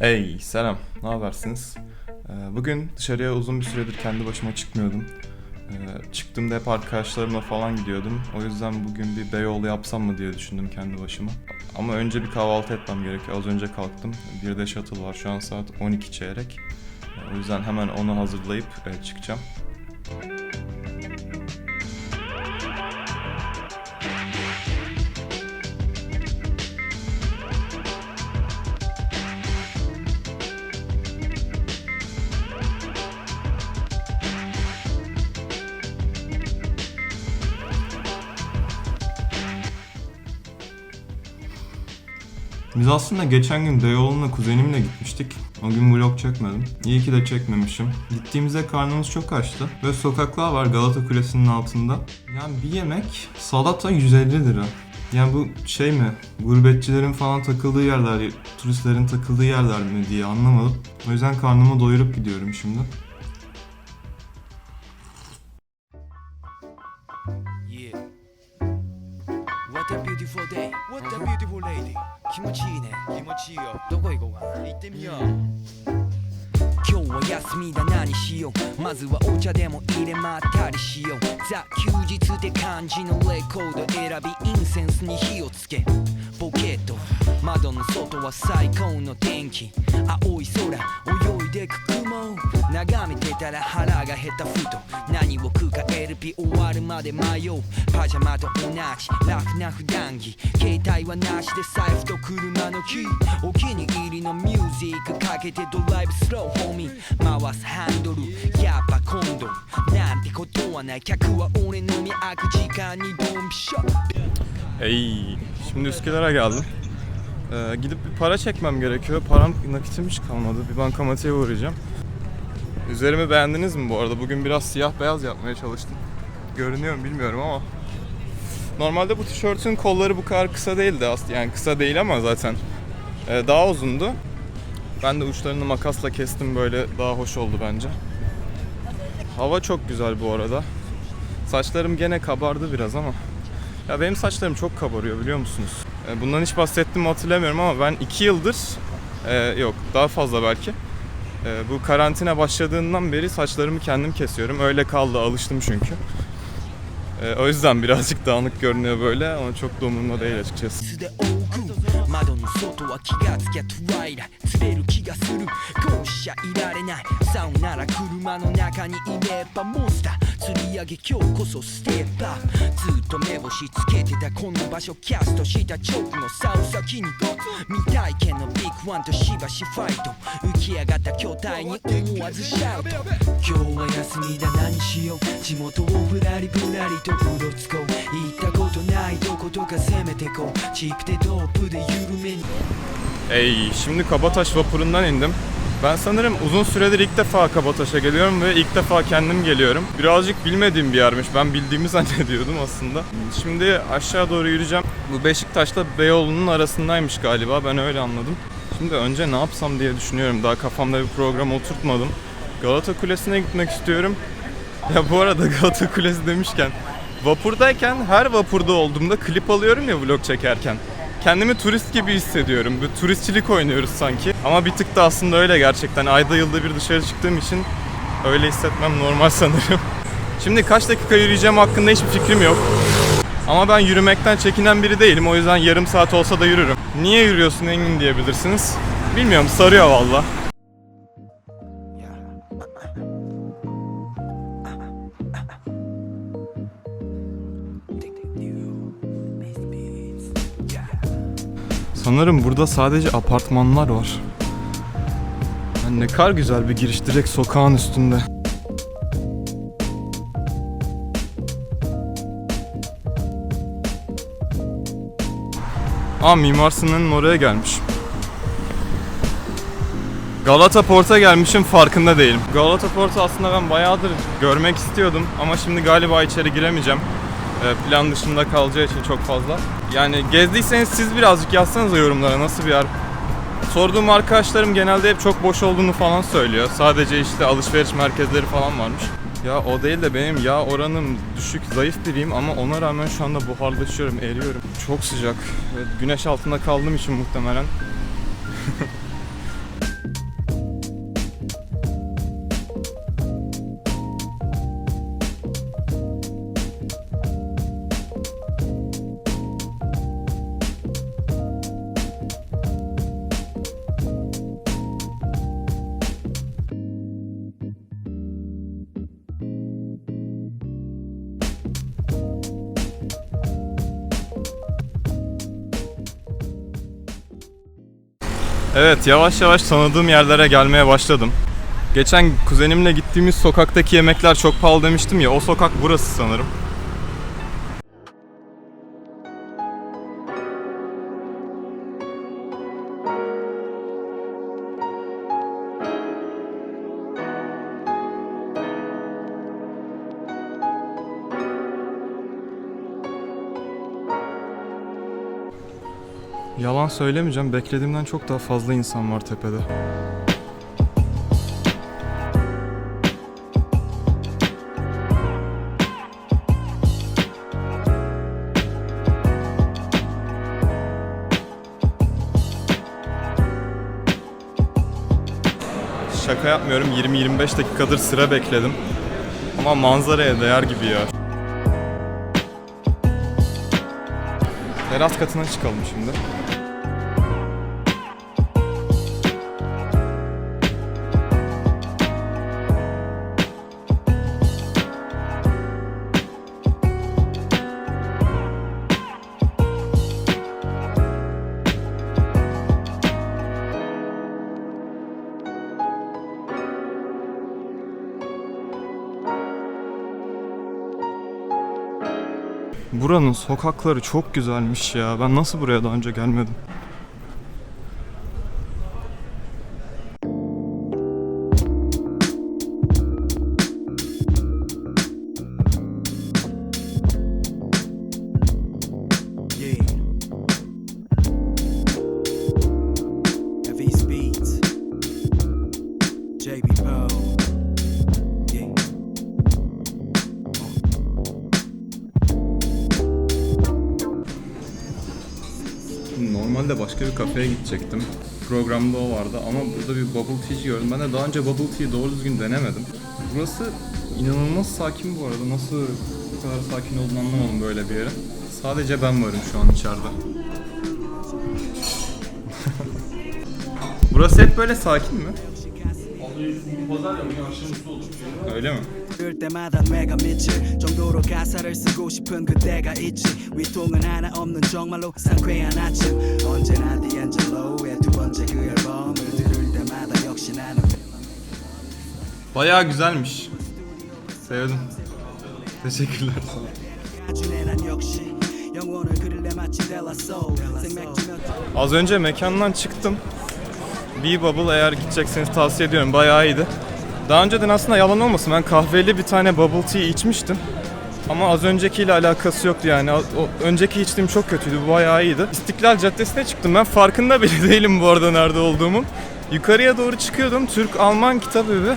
Ey selam, ne habersiniz? Ee, Bugün dışarıya uzun bir süredir kendi başıma çıkmıyordum. Ee, Çıktığımda hep arkadaşlarımla falan gidiyordum. O yüzden bugün bir Beyoğlu yapsam mı diye düşündüm kendi başıma. Ama önce bir kahvaltı etmem gerekiyor. Az önce kalktım. Bir de shuttle var. Şu an saat 12 çeyrek. Ee, O yüzden hemen onu hazırlayıp e, çıkacağım. Biz aslında geçen gün Beyoğlu'na kuzenimle gitmiştik. O gün vlog çekmedim. İyi ki de çekmemişim. Gittiğimizde karnımız çok açtı. Ve sokaklar var Galata Kulesi'nin altında. Yani bir yemek salata 150 lira. Yani bu şey mi? Gurbetçilerin falan takıldığı yerler, turistlerin takıldığı yerler mi diye anlamadım. O yüzden karnımı doyurup gidiyorum şimdi. What a beautiful day. What a beautiful lady. 気持ちいいね。気持ちいいよ。どこ行こうかな。行ってみよう。 今日は休みだ何しよう。まずはお茶でも入れまったりしよう。ザ休日って感じのレコード選びインセンスに火をつけ。ポケット。窓の外は最高の天気。青い空泳いでく雲眺めてたら腹が減ったふと。何を食うか LP 終わるまで迷う。パジャマと同じ。ラフな普段着。携帯はなしで財布と車のキー。お気に入りのミュージックかけてドライブスローホーミー回すハンドルやっぱ今度なんてことはない客は俺のみ開く時間にドンピシャ Ey, şimdi Üsküdar'a geldim. Ee, gidip bir para çekmem gerekiyor. Param nakitim hiç kalmadı. Bir bankamatiğe uğrayacağım. Üzerimi beğendiniz mi bu arada? Bugün biraz siyah beyaz yapmaya çalıştım. Görünüyor mu bilmiyorum ama. Normalde bu tişörtün kolları bu kadar kısa değildi aslında. Yani kısa değil ama zaten ee, daha uzundu. Ben de uçlarını makasla kestim böyle daha hoş oldu bence. Hava çok güzel bu arada. Saçlarım gene kabardı biraz ama. Ya benim saçlarım çok kabarıyor biliyor musunuz? E, Bundan hiç bahsettim mi hatırlamıyorum ama ben 2 yıldır, e, yok daha fazla belki. e, bu karantina başladığından beri saçlarımı kendim kesiyorum. Öyle kaldı alıştım çünkü. E, o yüzden birazcık dağınık görünüyor böyle ama çok da umurumda değil açıkçası. 窓の外は気がつきゃトライラ釣れる気がするこうしちゃいられないサウナら車の中にいればモンスター釣り上げ今日こそステップアップずっと目星つけてたこの場所キャストした直後さお先に未体験のビッグワンとしばしファイト浮き上がった巨体に思わずシャウト今日は休みだ。何しよう。地元をぶらりぶらりとうろつこう。行ったことないどことか攻めてこう。チープでドープで緩めに Ey, şimdi Kabataş vapurundan indim. Ben sanırım uzun süredir ilk defa Kabataş'a geliyorum ve ilk defa kendim geliyorum. Birazcık bilmediğim bir yermiş. Ben bildiğimi zannediyordum aslında. Şimdi aşağı doğru yürüyeceğim. Bu Beşiktaş'la Beyoğlu'nun arasındaymış galiba. Ben öyle anladım. Şimdi önce ne yapsam diye düşünüyorum. Daha kafamda bir program oturtmadım. Galata Kulesi'ne gitmek istiyorum. Ya bu arada Galata Kulesi demişken vapurdayken her vapurda olduğumda klip alıyorum ya vlog çekerken. Kendimi turist gibi hissediyorum. Bir turistçilik oynuyoruz sanki. Ama bir tık da aslında öyle gerçekten. Ayda yılda bir dışarı çıktığım için öyle hissetmem normal sanırım. Şimdi kaç dakika yürüyeceğim hakkında hiçbir fikrim yok. Ama ben yürümekten çekinen biri değilim. O yüzden yarım saat olsa da yürürüm. Niye yürüyorsun Engin diyebilirsiniz. Bilmiyorum sarıyor valla. Sanırım burada sadece apartmanlar var. Yani ne kadar güzel bir giriş direkt sokağın üstünde. Aa Mimar Sinan'ın oraya gelmiş. Galata Port'a gelmişim farkında değilim. Galata Port'u aslında ben bayağıdır görmek istiyordum ama şimdi galiba içeri giremeyeceğim. Ee, plan dışında kalacağı için çok fazla. Yani gezdiyseniz siz birazcık yazsanıza yorumlara nasıl bir yer. Sorduğum arkadaşlarım genelde hep çok boş olduğunu falan söylüyor. Sadece işte alışveriş merkezleri falan varmış. Ya o değil de benim yağ oranım düşük, zayıf biriyim ama ona rağmen şu anda buharlaşıyorum, eriyorum. Çok sıcak. Güneş altında kaldığım için muhtemelen. Evet yavaş yavaş tanıdığım yerlere gelmeye başladım. Geçen kuzenimle gittiğimiz sokaktaki yemekler çok pahalı demiştim ya o sokak burası sanırım. Yalan söylemeyeceğim. Beklediğimden çok daha fazla insan var tepede. Şaka yapmıyorum. 20-25 dakikadır sıra bekledim. Ama manzaraya değer gibi ya. Teras katına çıkalım şimdi. Buranın sokakları çok güzelmiş ya. Ben nasıl buraya daha önce gelmedim? Normalde başka bir kafeye gidecektim. Programda o vardı ama burada bir bubble tea gördüm. Ben de daha önce bubble tea doğru düzgün denemedim. Burası inanılmaz sakin bu arada. Nasıl bu kadar sakin olduğunu anlamadım böyle bir yerin. Sadece ben varım şu an içeride. Burası hep böyle sakin mi? Öyle mi? 그럴 때마다 뇌가 미칠 정도로 가사를 쓰고 싶은 그때가 있지 위통은 하나 없는 정말로 상쾌한 아침 언제나 디앤젤로의 두 번째 그 앨범을 들을 때마다 역시 나는 Bayağı güzelmiş. Sevdim. Teşekkürler sana. 가준해 난 역시 영혼을 그릴래 마치 델라소 생맥주면 Az önce mekandan çıktım. Bee Bubble eğer gidecekseniz tavsiye ediyorum. Bayağı iyiydi. Daha önceden aslında yalan olmasın ben kahveli bir tane bubble tea içmiştim. Ama az öncekiyle alakası yoktu yani. O önceki içtiğim çok kötüydü. Bu bayağı iyiydi. İstiklal Caddesi'ne çıktım. Ben farkında bile değilim bu arada nerede olduğumun. Yukarıya doğru çıkıyordum. Türk-Alman kitabı evi.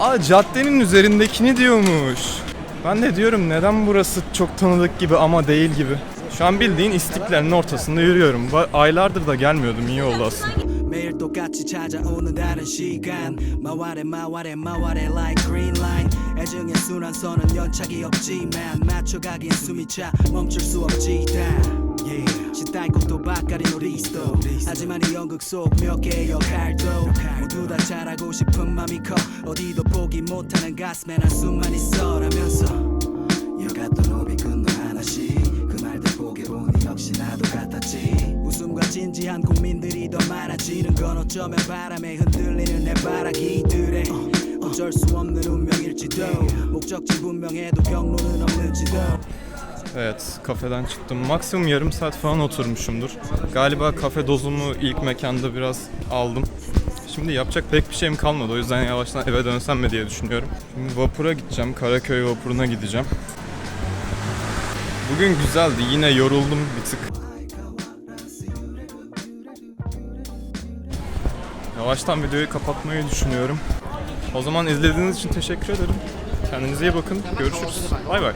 Aa caddenin üzerindekini diyormuş. Ben de diyorum neden burası çok tanıdık gibi ama değil gibi. Şu an bildiğin istiklalin ortasında yürüyorum. Ba- Aylardır da gelmiyordum iyi oldu aslında. 매일 똑같이 찾아오는 다른 시간 마와래 마와래 마와래 like green line 애정의 순환선은 연착이 없지만 맞춰가긴 숨이 차 멈출 수 없지 다 yeah. 시다이 것도 바까리 노리스도 하지만 이 연극 속 몇 개의 역할도 모두 다 잘하고 싶은 맘이 커 어디도 포기 못하는 가슴에 한숨만 있어라면서 역시 나도 같았지 웃음과 진지한 고민들이 더 많아지는 건 어쩌면 바람에 흔들리는 내 바라기들에 어쩔 수 없는 운명일지도 목적지 분명해도 경로는 없는지도 Evet kafeden çıktım. Maksimum yarım saat falan oturmuşumdur. Galiba kafe dozumu ilk mekanda biraz aldım. Şimdi yapacak pek bir şeyim kalmadı. O yüzden yavaştan eve dönsem mi diye düşünüyorum. Şimdi vapura gideceğim. Karaköy vapuruna gideceğim. Bugün güzeldi. Yine yoruldum bir tık. Yavaştan videoyu kapatmayı düşünüyorum. O zaman izlediğiniz için teşekkür ederim. Kendinize iyi bakın. Görüşürüz. Bay bay.